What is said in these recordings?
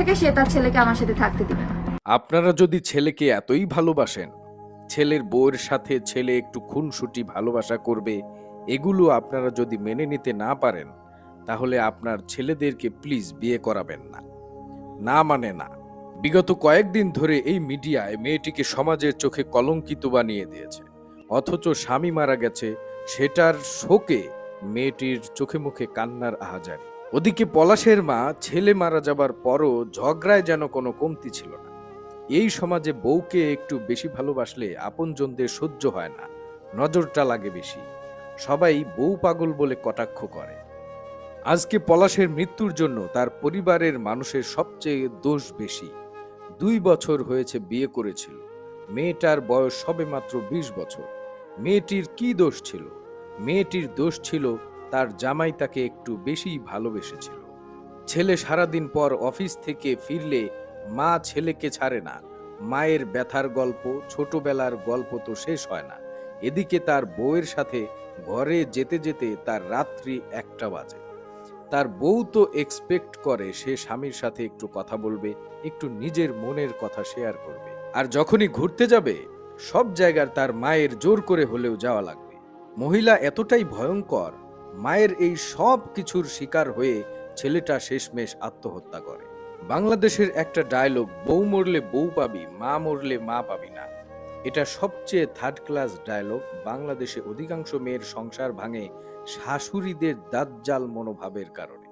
থেকে সে তার ছেলেকে আমার সাথে থাকতে দিবে না। আপনারা যদি ছেলেকে এতই ভালোবাসেন, ছেলের বউয়ের সাথে ছেলে একটু খুনসুটি ভালোবাসা করবে, এগুলো আপনারা যদি মেনে নিতে না পারেন, তাহলে আপনার ছেলেদেরকে প্লিজ বিয়ে করাবেন না। না মানে না। বিগত কয়েকদিন ধরে এই মিডিয়ায় মেয়েটিকে সমাজের চোখে কলঙ্কিত বানিয়ে দিয়েছে। অথচ স্বামী মারা গেছে, সেটার শোকে মেয়েটির চোখে মুখে কান্নার আহাজারি ওদিকে পলাশের মা ছেলে মারা যাবার পরও ঝগড়ায় যেন কোনো কমতি ছিল না। এই সমাজে বউকে একটু বেশি ভালোবাসলে আপনজনদের সহ্য হয় না, নজরটা লাগে বেশি। সবাই বউ পাগল বলে কটাক্ষ করে। আজকে পলাশের মৃত্যুর জন্য তার পরিবারের মানুষের সবচেয়ে দোষ বেশি। দুই বছর হয়েছে বিয়ে করেছিল। মেয়েটার বয়স সবে মাত্র বিশ বছর। মেয়েটির কি দোষ ছিল? মেয়েটির দোষ ছিল তার জামাই তাকে একটু বেশি ভালোবেসেছিল। ছেলে সারাদিন পর অফিস থেকে ফিরলে মা ছেলেকে ছাড়ে না। মায়ের ব্যথার গল্প, ছোটবেলার গল্প তো শেষ হয় না। এদিকে তার বউয়ের সাথে ঘরে যেতে যেতে তার রাত্রি একটা বাজে। তার বউ তো এক্সপেক্ট করে সে স্বামীর সাথে একটু কথা বলবে, একটু নিজের মনের কথা শেয়ার করবে। আর যখনই ঘুরতে যাবে, সব জায়গার তার মায়ের জোর করে হলেও যাওয়া লাগবে। মহিলা এতটাই ভয়ঙ্কর মায়ের এই সব কিছুর শিকার হয়ে ছেলেটা শেষমেশ আত্মহত্যা করে। বাংলাদেশের একটা ডায়লগ বউ মরলে বউ পাবি, মা মরলে মা পাবি না। এটা সবচেয়ে থার্ড ক্লাস ডায়লগ বাংলাদেশে অধিকাংশ মেয়ের সংসার ভাঙে শাশুড়িদের দাজ্জাল মনোভাবের কারণে।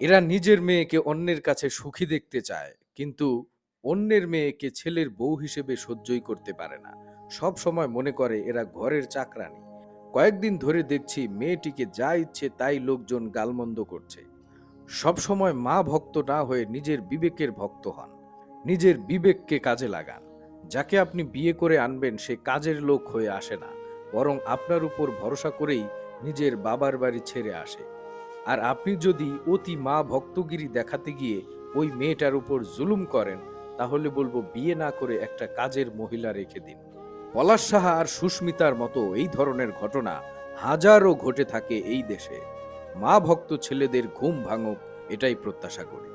এরা নিজের মেয়েকে অন্যের কাছে সুখী দেখতে চায়, কিন্তু অন্যের মেয়েকে ছেলের বউ হিসেবে সহ্যই করতে পারে না। সব সময় মনে করে এরা ঘরের চাকরানি কয়েকদিন ধরে দেখছি মেয়েটিকে যা ইচ্ছে তাই লোকজন গালমন্দ করছে। সব সময় মা ভক্ত না হয়ে নিজের বিবেকের ভক্ত হন। নিজের বিবেককে কাজে লাগান। যাকে আপনি বিয়ে করে আনবেন সে কাজের লোক হয়ে আসে না। বরং আপনার উপর ভরসা করেই নিজের বাবার বাড়ি ছেড়ে আসে। আর আপনি যদি অতি মা ভক্তগিরি দেখাতে গিয়ে ওই মেয়েটার উপর জুলুম করেন, তাহলে বলব বিয়ে না করে একটা কাজের মহিলা রেখে দিন। পলাশ সাহা আর সুস্মিতার মতো এই ধরনের ঘটনা হাজারও ঘটে থাকে এই দেশে। মা ভক্ত ছেলেদের ঘুম ভাঙুক, এটাই প্রত্যাশা করি।